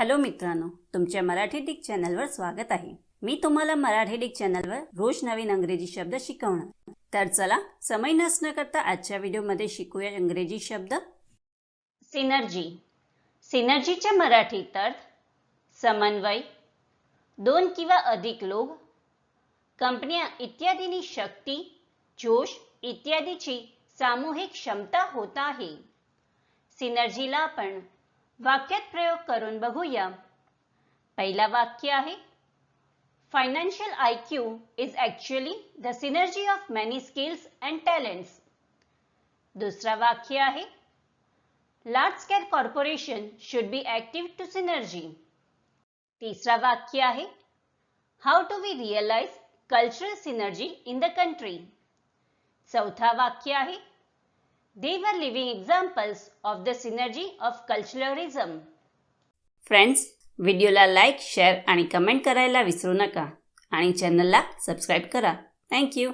Hello मित्रांनो तुमच्या Marathi Dick चॅनलवर स्वागत आहे. मी तुम्हाला मराठी डिक चॅनलवर रोज नवीन अंग्रेजी शब्द शिकवणार. तर चला समय नसणं करता आजच्या व्हिडिओमध्ये शिकूया इंग्रजी शब्द. सिनर्जी. सिनर्जीच्या मराठीत अर्थ समन्वय दोन किंवा अधिक लोक कंपन्या इत्यादींनी शक्ती जोश इत्यादीची सामूहिक क्षमता होत आहे. सिनर्जीला आपण वाक्यात प्रयोग करून बघूया. पहिला वाक्य आहे financial I Q is actually the synergy of many skills and talents दुसरा वाक्य आहे large scale corporation should be active to synergy तिसरा वाक्य आहे how to we realise cultural synergy in the country चौथा वाक्य आहे they were living examples of the synergy of culturalism. Friends व्हिडिओला लाईक शेअर आणि कमेंट करायला विसरू नका. आणि चॅनलला सबस्क्राईब करा. थँक्यू